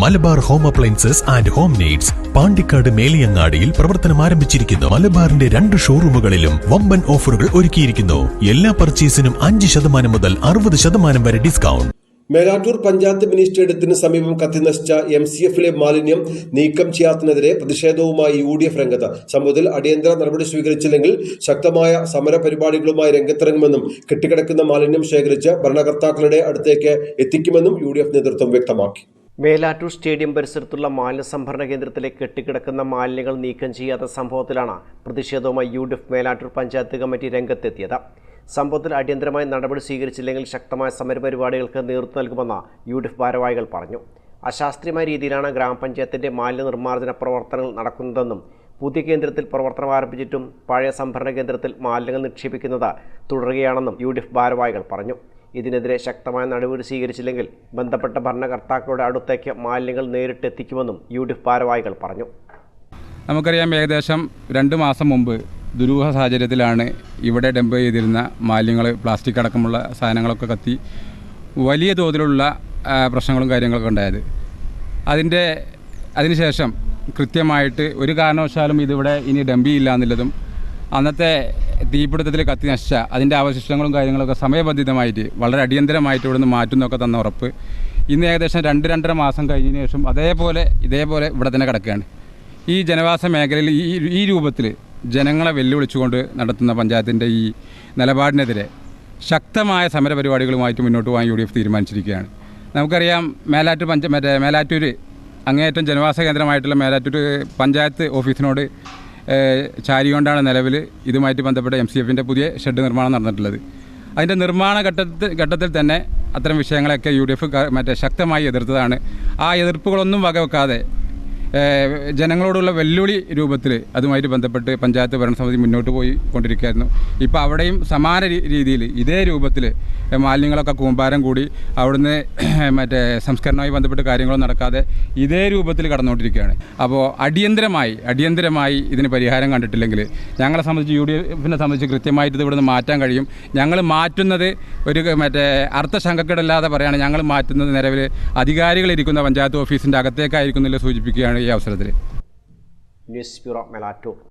Malabar home appliances and home needs Pandikkad മേലിയങ്ങാടിയിൽ പ്രവർത്തനം ആരംഭിച്ചിരിക്കുന്നു. മലബാറിന്റെ രണ്ട് ഷോറൂമുകളിലും വമ്പൻ ഓഫറുകൾ ഒരുക്കിയിരിക്കുന്നു. എല്ലാ പർച്ചേസിനും അഞ്ച് ശതമാനം മുതൽ അറുപത് ശതമാനം വരെ ഡിസ്കൗണ്ട്. മേലാറ്റൂർ പഞ്ചായത്ത് മിനി സ്റ്റേഡിയത്തിന് സമീപം കത്തിനശിച്ച എം സി എഫിലെ മാലിന്യം നീക്കം ചെയ്യാത്തതിനെതിരെ പ്രതിഷേധവുമായി യു ഡി എഫ് രംഗത്ത്. സംഭവത്തിൽ അടിയന്തര നടപടി സ്വീകരിച്ചില്ലെങ്കിൽ ശക്തമായ സമര പരിപാടികളുമായി രംഗത്തിറങ്ങുമെന്നും കെട്ടിക്കിടക്കുന്ന മാലിന്യം ശേഖരിച്ച് ഭരണകർത്താക്കളുടെ അടുത്തേക്ക് എത്തിക്കുമെന്നും യു നേതൃത്വം വ്യക്തമാക്കി. മേലാറ്റൂർ സ്റ്റേഡിയം പരിസരത്തുള്ള മാലിന്യ സംഭരണ കേന്ദ്രത്തിലെ കെട്ടിക്കിടക്കുന്ന മാലിന്യങ്ങൾ നീക്കം ചെയ്യാത്ത സംഭവത്തിലാണ് പ്രതിഷേധവുമായി U D F Melattur panchayat committee രംഗത്തെത്തിയത്. സംഭവത്തിൽ അടിയന്തരമായി നടപടി സ്വീകരിച്ചില്ലെങ്കിൽ ശക്തമായ സമരപരിപാടികൾക്ക് നേതൃത്വം നൽകുമെന്ന് യു ഡി എഫ് ഭാരവാഹികൾ പറഞ്ഞു. അശാസ്ത്രീയമായ രീതിയിലാണ് ഗ്രാമപഞ്ചായത്തിന്റെ മാലിന്യ നിർമ്മാർജന പ്രവർത്തനങ്ങൾ നടക്കുന്നതെന്നും പുതിയ കേന്ദ്രത്തിൽ പ്രവർത്തനം ആരംഭിച്ചിട്ടും പഴയ സംഭരണ കേന്ദ്രത്തിൽ മാലിന്യങ്ങൾ നിക്ഷേപിക്കുന്നത് തുടരുകയാണെന്നും യു ഡി എഫ് ഭാരവാഹികൾ പറഞ്ഞു. ഇതിനെതിരെ ശക്തമായ നടപടി സ്വീകരിച്ചില്ലെങ്കിൽ ബന്ധപ്പെട്ട ഭരണകർത്താക്കളുടെ അടുത്തേക്ക് മാലിന്യങ്ങൾ നേരിട്ടെത്തിക്കുമെന്നും യു ഡി എഫ് ഭാരവാഹികൾ പറഞ്ഞു. നമുക്കറിയാം ഏകദേശം രണ്ട് മാസം മുമ്പ് ദുരൂഹ സാഹചര്യത്തിലാണ് ഇവിടെ ഡംപ് ചെയ്തിരുന്ന മാലിന്യങ്ങൾ പ്ലാസ്റ്റിക് അടക്കമുള്ള സാധനങ്ങളൊക്കെ കത്തി വലിയ തോതിലുള്ള പ്രശ്നങ്ങളും കാര്യങ്ങളൊക്കെ ഉണ്ടായത്. അതിന്റെ അതിനുശേഷം കൃത്യമായിട്ട് ഒരു കാരണവശാലും ഇതിവിടെ ഇനി ഡംപ് ചെയ്യില്ല എന്നുള്ളതും അന്നത്തെ തീപിടുത്തത്തിൽ കത്തി നശിച്ച അതിന്റെ അവശിഷ്ടങ്ങളും കാര്യങ്ങളൊക്കെ സമയബന്ധിതമായിട്ട് വളരെ അടിയന്തരമായിട്ട് ഇവിടുന്ന് മാറ്റുന്നൊക്കെ തന്ന ഉറപ്പ്. ഇന്ന് ഏകദേശം രണ്ട് രണ്ടര മാസം കഴിഞ്ഞതിന് ശേഷം അതേപോലെ ഇതേപോലെ ഇവിടെ തന്നെ കിടക്കുകയാണ്. ഈ ജനവാസ മേഖലയിൽ ഈ ഈ രൂപത്തിൽ ജനങ്ങളെ വെല്ലുവിളിച്ചുകൊണ്ട് നടത്തുന്ന പഞ്ചായത്തിന്റെ ഈ നിലപാടിനെതിരെ ശക്തമായ സമരപരിപാടികളുമായിട്ട് മുന്നോട്ട് പോകാൻ യു ഡി എഫ് തീരുമാനിച്ചിരിക്കുകയാണ്. നമുക്കറിയാം മേലാറ്റൂർ പഞ്ച മറ്റേ മേലാറ്റൂർ അങ്ങേയറ്റം ജനവാസ കേന്ദ്രമായിട്ടുള്ള മേലാറ്റൂർ പഞ്ചായത്ത് ഓഫീസിനോട് ചാരികൊണ്ടാണ് നിലവിൽ ഇതുമായിട്ട് ബന്ധപ്പെട്ട എം സി എഫിന്റെ പുതിയ ഷെഡ് നിർമ്മാണം നടന്നിട്ടുള്ളത്. അതിന്റെ നിർമ്മാണ ഘട്ടത്തിൽ ഘട്ടത്തിൽ തന്നെ അത്തരം വിഷയങ്ങളൊക്കെ യു ഡി എഫ് മറ്റേ ശക്തമായി എതിർത്തതാണ്. ആ എതിർപ്പുകളൊന്നും വകവെക്കാതെ ജനങ്ങളോടുള്ള വെല്ലുവിളി രൂപത്തിൽ അതുമായിട്ട് ബന്ധപ്പെട്ട് പഞ്ചായത്ത് ഭരണസമിതി മുന്നോട്ട് പോയി കൊണ്ടിരിക്കുകയായിരുന്നു ഇപ്പോൾ അവിടെയും സമാന രീതിയിൽ ഇതേ രൂപത്തിൽ മാലിന്യങ്ങളൊക്കെ കൂമ്പാരം കൂടി അവിടുന്ന് മറ്റേ സംസ്കരണവുമായി ബന്ധപ്പെട്ട് കാര്യങ്ങളും നടക്കാതെ ഇതേ രൂപത്തിൽ കടന്നുകൊണ്ടിരിക്കുകയാണ് അപ്പോൾ അടിയന്തരമായി അടിയന്തരമായി ഇതിന് പരിഹാരം കണ്ടിട്ടില്ലെങ്കിൽ ഞങ്ങളെ സംബന്ധിച്ച് യു ഡി എഫിനെ സംബന്ധിച്ച് കൃത്യമായിട്ട് ഇത് ഇവിടുന്ന് മാറ്റാൻ കഴിയും. ഞങ്ങൾ മാറ്റുന്നത് ഒരു മറ്റേ അർത്ഥശങ്കക്കേടല്ലാതെ പറയുകയാണ് ഞങ്ങൾ മാറ്റുന്നത് നിലവിൽ അധികാരികളിരിക്കുന്ന പഞ്ചായത്ത് ഓഫീസിന്റെ അകത്തേക്കായിരിക്കുന്നില്ല സൂചിപ്പിക്കുകയാണ് ഈ അവസരത്തിൽ ന്യൂസ് ബ്യൂറോ മെലാറ്റൂർ